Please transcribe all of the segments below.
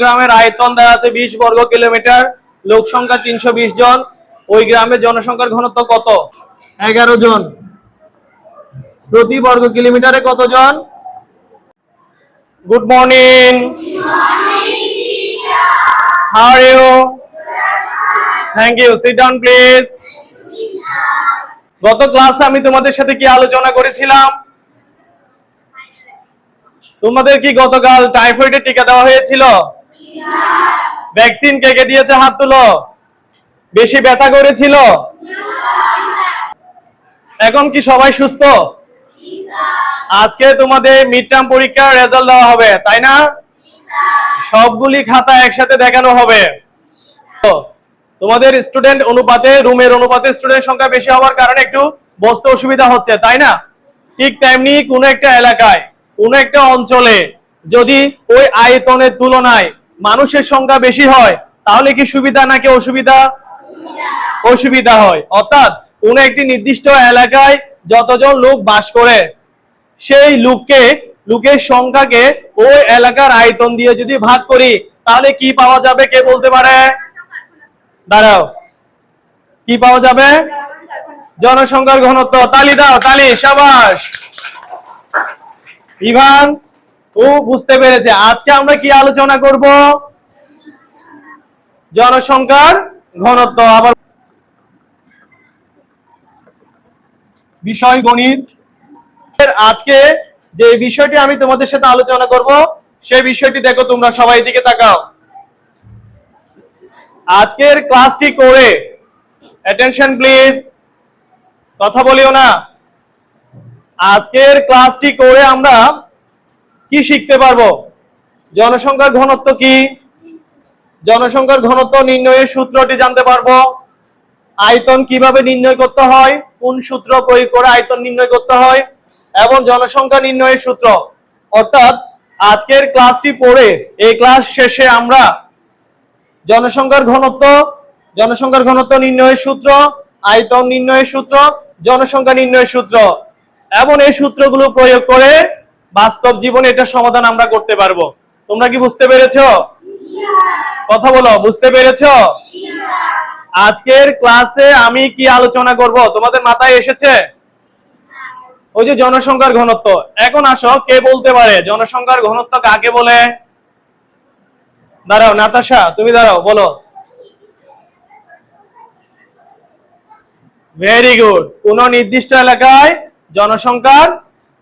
গ্রামের আয়তন দেওয়া আছে বিশ বর্গ কিলোমিটার লোক সংখ্যা তিনশো বিশ জন। ওই গ্রামের জনসংখ্যার ঘনত্ব কত? এগারো জন। প্রতি বর্গ কিলোমিটারে কতজন good morning how are you thank you sit down please গত ক্লাসে আমি তোমাদের সাথে কি আলোচনা করেছিলাম? তোমাদের কি গতকাল টাইফয়েডের টিকা দেওয়া হয়েছিল? ভ্যাকসিন কে কে দিয়েছে হাত তুলো? বেশি ব্যথা করেছিল? এখন কি সবাই সুস্থ? আজকে তোমাদের মিড টার্ম পরীক্ষার রেজাল্ট দেওয়া হবে, তাই না? সবগুলি খাতা একসাথে দেখানো হবে। তোমাদের স্টুডেন্ট অনুপাতে রুমের অনুপাতে স্টুডেন্ট সংখ্যা বেশি হওয়ার কারণে একটু বসতে অসুবিধা হচ্ছে, তাই না? ঠিক তেমনি কোনো একটা এলাকায় কোনো একটা অঞ্চলে যদি ওই আয়তনের তুলনায় মানুষের সংখ্যা বেশি হয়, তাহলে কি সুবিধা নাকি অসুবিধা? অসুবিধা হয়। অর্থাৎ কোন একটি নির্দিষ্ট এলাকায় যতজন লোক বাস করে, সেই লোককে, লোকের সংখ্যাকে ওই এলাকার আয়তন দিয়ে যদি ভাগ করি, তাহলে কি পাওয়া যাবে? কে বলতে পারে? দাঁড়াও। কি পাওয়া যাবে? জনসংখ্যার ঘনত্ব। তালি দাও, তালি, সাবাস। ইভান, ও বুঝতে পেরেছে। আজকে আমরা কি আলোচনা করব? জনসংখ্যার ঘনত্ব, আবার বিষয় গণিত আজকে যে বিষয়টি আমি তোমাদের সাথে আলোচনা করব, সেই বিষয়টি দেখো তোমরা সবাই দিকে তাকাও। আজকের ক্লাসটি করে অ্যাটেনশন প্লিজ কথা বলিও না। আজকের ক্লাসটি করে আমরা কি শিখতে পারব? জনসংখ্যার ঘনত্ব কি? জনসংখ্যার ঘনত্ব নির্ণয়ের সূত্রটি জানতে পারব। আয়তন কীভাবে নির্ণয় করতে হয়? কোন সূত্র প্রয়োগ করে আয়তন নির্ণয় করতে হয়? এবং জনসংখ্যা নির্ণয়ের সূত্র। অর্থাৎ আজকের ক্লাসটি পড়ে, এই ক্লাস শেষে আমরা জনসংখ্যার ঘনত্ব জনসংখ্যার ঘনত্ব নির্ণয়ের সূত্র, আয়তন নির্ণয়ের সূত্র, জনসংখ্যা নির্ণয়ের সূত্র এবং এই সূত্রগুলো প্রয়োগ করে বাস্তব জীবনে এটা সমাধান আমরা করতে পারব। তোমরা কি বুঝতে পেরেছ? কথা বলো, বুঝতে পেরেছ? আজকের ক্লাসে আমি কি আলোচনা করব? তোমাদের মাথায় এসেছে? ওই যে জনসংখ্যার ঘনত্ব। এখন আসো, কে বলতে পারে? জনসংখ্যার ঘনত্ব কাকে বলে? দাঁড়াও, নাতাশা, তুমি দাঁড়াও, বলো। ভেরি গুড কোন নির্দিষ্ট এলাকায় জনসংখ্যার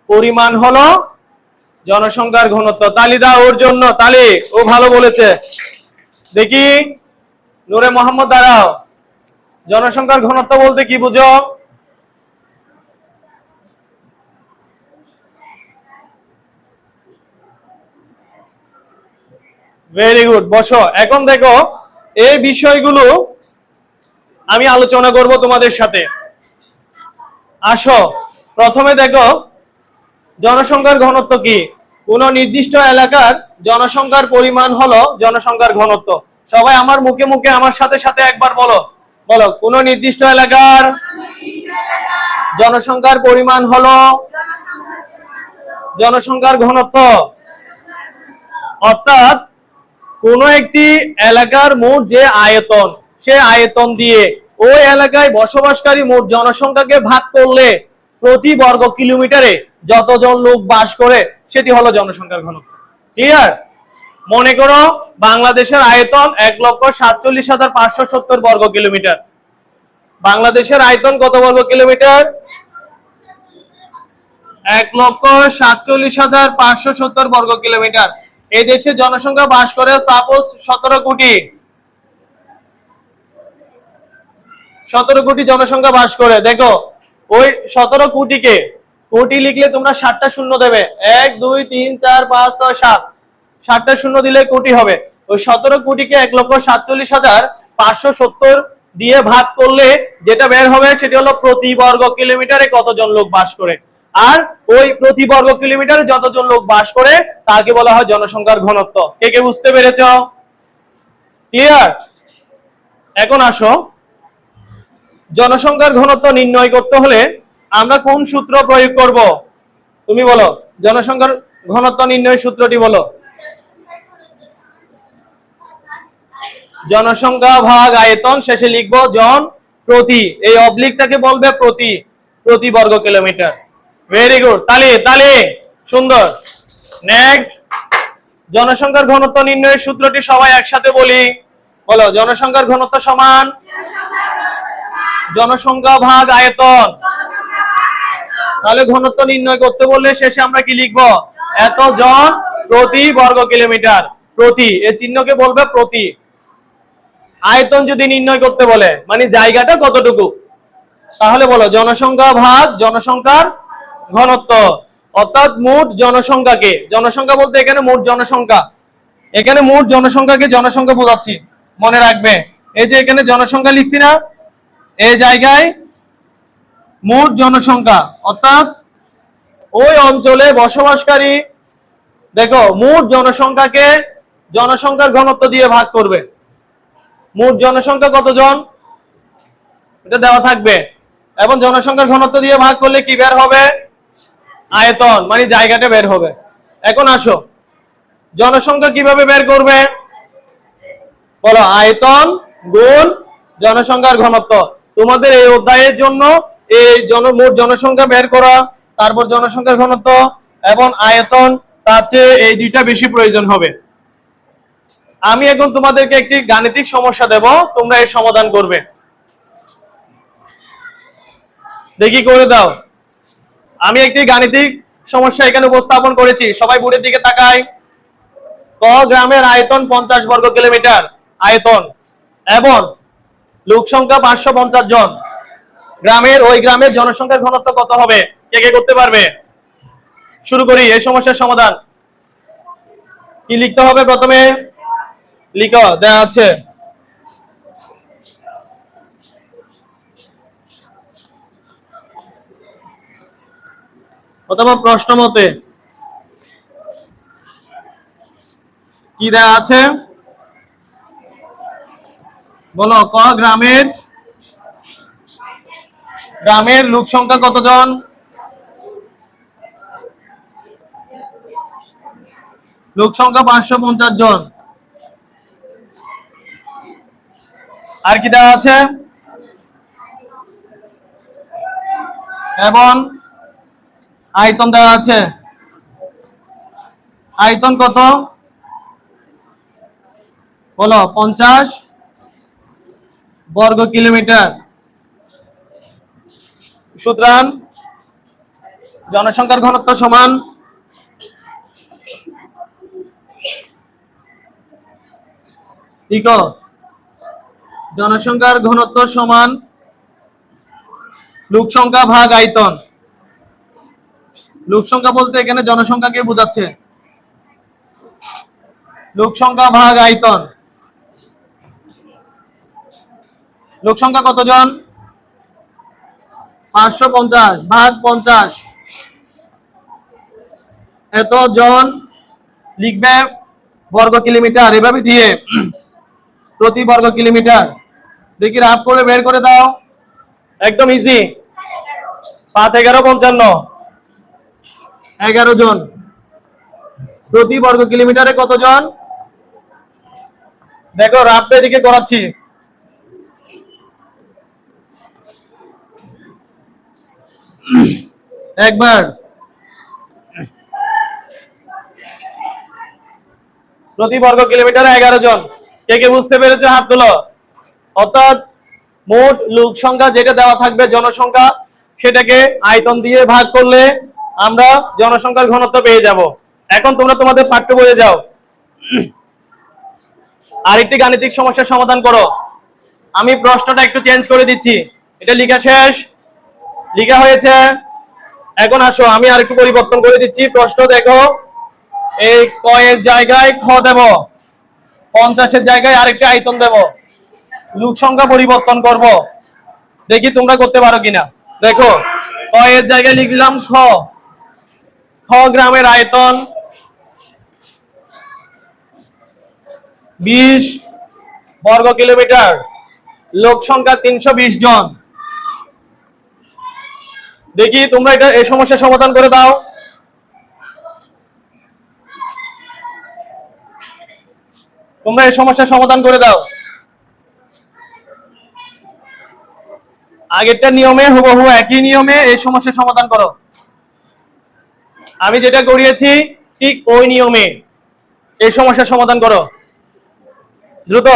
পরিমাণ হলো জনসংখ্যার ঘনত্ব। তালি দাও ওর জন্য, তালি। ও ভালো বলেছে। দেখি, নূরে মোহাম্মদ, দাঁড়াও। জনসংখ্যার ঘনত্ব বলতে কি বুঝো? ভেরি গুড বসো। এখন দেখো, এই বিষয়গুলো আমি আলোচনা করব তোমাদের সাথে। আসো। প্রথমে দেখো, জনসংখ্যার ঘনত্ব কি? কোন নির্দিষ্ট এলাকার জনসংখ্যার পরিমাণ হলো জনসংখ্যার ঘনত্ব। সবাই আমার মুখে মুখে আমার সাথে সাথে একবার বলো। বলো, কোন নির্দিষ্ট এলাকার জনসংখ্যার পরিমাণ হলো জনসংখ্যার ঘনত্ব? অর্থাৎ কোন একটি এলাকার মোট যে আয়তন, সে আয়তন দিয়ে ওই এলাকায় বসবাসকারী মোট জনসংখ্যাকে ভাগ করলে প্রতি বর্গ কিলোমিটারে যতজন লোক বাস করে, সেটি হলো জনসংখ্যার ঘনত্ব। ক্লিয়ার মনে করো বাংলাদেশের আয়তন এক লক্ষ সাতচল্লিশ হাজার পাঁচশো সত্তর বর্গ কিলোমিটার। বাংলাদেশের আয়তন কত বর্গ কিলোমিটার? এক লক্ষ সাতচল্লিশ হাজার পাঁচশো সত্তর বর্গ কিলোমিটার। এই দেশে জনসংখ্যা বাস করে সাপোজ সতেরো কোটি। সতেরো কোটি জনসংখ্যা বাস করে, দেখো। ওই সতেরো কোটিকে। কোটি লিখলে তোমরা ষাটটা শূন্য দেবে। এক, দুই, তিন, চার, পাঁচ, ছয়, সাত। ষাটটা শূন্য দিলে কোটি হবে। ওই সতেরো কোটিকে এক লক্ষ সাতচল্লিশ হাজার পাঁচশো সত্তর দিয়ে ভাগ করলে যেটা বের হবে সেটি হলো প্রতি বর্গ কিলোমিটারে কতজন লোক বাস করে। আর ওই প্রতি বর্গ কিলোমিটারে যতজন লোক বাস করে, তাকে বলা হয় জনসংখ্যার ঘনত্ব। কে কে বুঝতে পেরেছ? ক্লিয়ার? এখন আসো। জনসংখ্যার ঘনত্ব নির্ণয় করতে হলে আমরা কোন সূত্র প্রয়োগ করব? তুমি বলো, জনসংখ্যার ঘনত্ব নির্ণয় সূত্রটি বলো। জনসংখ্যা ভাগ আয়তন, শেষে লিখব জন প্রতি, এই অবলিকটাকে বলবে প্রতি প্রতি বর্গ কিলোমিটার। ভেরি গুড তালে তালে, সুন্দর। নেক্সট জনসংখ্যার ঘনত্ব নির্ণয়ের সূত্রটি সবাই একসাথে বলি। বলো, জনসংখ্যার ঘনত্ব সমান? জনসংখ্যা ভাগ আয়তন। তাহলে ঘনত্ব নির্ণয় করতে বললে শেষে আমরা কি লিখব? এত জন প্রতি বর্গ কিলোমিটার। প্রতি এই চিহ্নকে বলবে প্রতি। আয়তন যদি নির্ণয় করতে বলে মানে জায়গাটা কতটুকু? তাহলে বলো, জনসংখ্যা ভাগ জনসংখ্যার ঘনত্ব। অর্থাৎ মোট জনসংখ্যাকে, জনসংখ্যা বলতে এখানে মোট জনসংখ্যা। এখানে মোট জনসংখ্যাকে জনসংখ্যা বোঝাচ্ছি। মনে রাখবে। এই যে এখানে জনসংখ্যা লিখছি না এই জায়গায় মোট জনসংখ্যা, অর্থাৎ ওই অঞ্চলে বসবাসকারী, দেখো, মোট জনসংখ্যাকে জনসংখ্যার ঘনত্ব দিয়ে ভাগ করবে। মোট জনসংখ্যা কতজন? এটা দেওয়া থাকবে। এবং জনসংখ্যার ঘনত্ব দিয়ে ভাগ করলে কি বের হবে? আয়তন মানে জায়গাটা বের হবে। এখন আসো। জনসংখ্যা কীভাবে বের করবে? বলো, আয়তন গুণ জনসংখ্যার ঘনত্ব। তোমাদের এই অধ্যায়ের জন্য এই জন, মোট জনসংখ্যা বের করা, তারপর জনসংখ্যার ঘনত্ব এবং আয়তন, তার চেয়ে এই দুইটা বেশি প্রয়োজন হবে। আমি এখন তোমাদেরকে একটি গাণিতিক সমস্যা দেব, তোমরা এর সমাধান করবে। দেখি, করে দাও। আমি একটি গাণিতিক সমস্যা এখানে উপস্থাপন করেছি। সবাই বোর্ডের দিকে তাকায়। ক গ্রামের আয়তন পঞ্চাশ বর্গ কিলোমিটার, আয়তন, এবং লোক সংখ্যা পাঁচশো পঞ্চাশ জন। গ্রামের, ওই গ্রামের জনসংখ্যার ঘনত্ব কত হবে? কে কে করতে পারবে? শুরু করি, এই সমস্যার সমাধান। কি লিখতে হবে প্রথমে? লিখ দেওয়া আছে। অথবা প্রশ্ন মতে কি দেওয়া আছে? বলো, ক গ্রামের? গ্রামের লোক সংখ্যা কতজন? লোক সংখ্যা পাঁচশো পঞ্চাশ জন। আর কি দেওয়া আছে? এবং আয়তন দেওয়া আছে। আয়তন কত? বলো, পঞ্চাশ। বর্গ কিলোমিটার। সুতরাং জনসংখ্যার ঘনত্ব সমান জনসংখ্যার ঘনত্ব সমান লোক সংখ্যা ভাগ আয়তন। লোক সংখ্যা বলতে এখানে জনসংখ্যাকে বোঝাচ্ছে। লোক সংখ্যা ভাগ আয়তন। লোক সংখ্যা কতজন? পাঁচশো পঞ্চাশ, ভাগ পঞ্চাশ। এত জন লিখবে বর্গ কিলোমিটার। এভাবে দিয়ে প্রতি বর্গ কিলোমিটার। দেখি রাফ করে বের করে দাও। একদম ইজি পাঁচ, এগারো, পঞ্চান্ন। এগারো জন। প্রতি বর্গ কিলোমিটারে কতজন? দেখো রাফটা এদিকে করাচ্ছি একবার। প্রতি বর্গ কিলোমিটারে এগারো জন। কে কে বুঝতে পেরেছে হাত তুলো অর্থাৎ মোট লোক সংখ্যা যেটা দেওয়া থাকবে জনসংখ্যা, সেটাকে আয়তন দিয়ে ভাগ করলে আমরা জনসংখ্যার ঘনত্ব পেয়ে যাব। এখন তোমরা তোমাদের পাঠ্য বইয়ে যাও। আরেকটি গাণিতিক সমস্যার সমাধান করো। আমি প্রশ্নটা একটু চেঞ্জ করে দিচ্ছি। এটা লেখা শেষ। লেখা হয়েছে। এখন আসো, আমি আরেকটু পরিবর্তন করে দিচ্ছি। প্রশ্ন দেখো, এই কয়ের জায়গায় খ দেব, পঞ্চাশের জায়গায় আরেকটি আয়তন দেব। লোক সংখ্যা পরিবর্তন করব। দেখি তোমরা করতে পারো কিনা। দেখো, কয়ের জায়গায় লিখলাম খ। খ গ্রামের আয়তন বিশ বর্গ কিলোমিটার। লোক সংখ্যা তিনশো বিশ জন। দেখি তোমরা এটা এই সমস্যার সমাধান করে দাও। তোমরা এই সমস্যার সমাধান করে দাও। আগেরটা নিয়মে হুবহু একই নিয়মে এই সমস্যার সমাধান করো। আমি যেটা করিয়েছি, ঠিক ওই নিয়মে এই সমস্যার সমাধান করো। দ্রুত।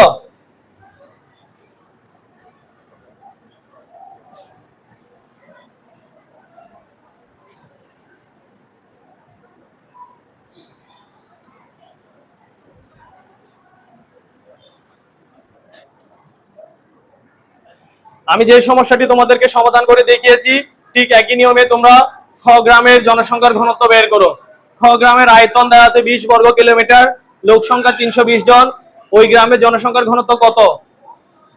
আমি যে সমস্যাটি তোমাদেরকে সমাধান করে দেখিয়েছি, ঠিক একই নিয়মে তোমরা খ গ্রামের জনসংখ্যার ঘনত্ব বের করো। খ গ্রামের আয়তন আছে বিশ বর্গ কিলোমিটার, লোক সংখ্যা তিনশো বিশ জন, ওই গ্রামের জনসংখ্যার ঘনত্ব কত?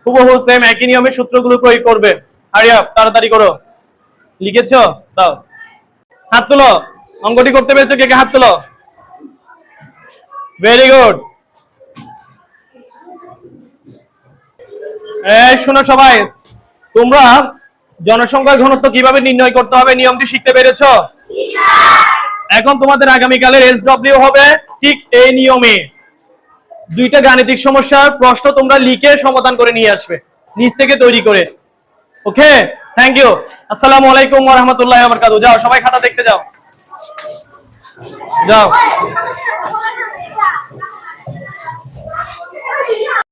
হুবহু সেম একই নিয়মে সূত্রগুলো প্রয়োগ করবে। হারিয়া তাড়াতাড়ি করো। লিখেছ? দাও। হাত তুলো। অঙ্কটি করতে পেরেছ কে কে? হাত তুলো। ভেরি গুড এই, শোনো সবাই। তোমরা জনসংখ্যার ঘনত্ব কীভাবে নির্ণয় করতে হবে? নিয়মটি শিখতে পেরেছ? এখন তোমাদের আগামীকালের এস ডব্লিউ হবে ঠিক এই নিয়মে। দুইটা গাণিতিক সমস্যার প্রশ্ন তোমরা লিখে সমাধান করে নিয়ে আসবে নিজ থেকে তৈরি করে। ওকে? থ্যাংক ইউ আসসালামু আলাইকুম রাহমাতুল্লাহি ওয়া বারাকাতুহু। যাও, সবাই খাতা দেখতে যাও। যাও।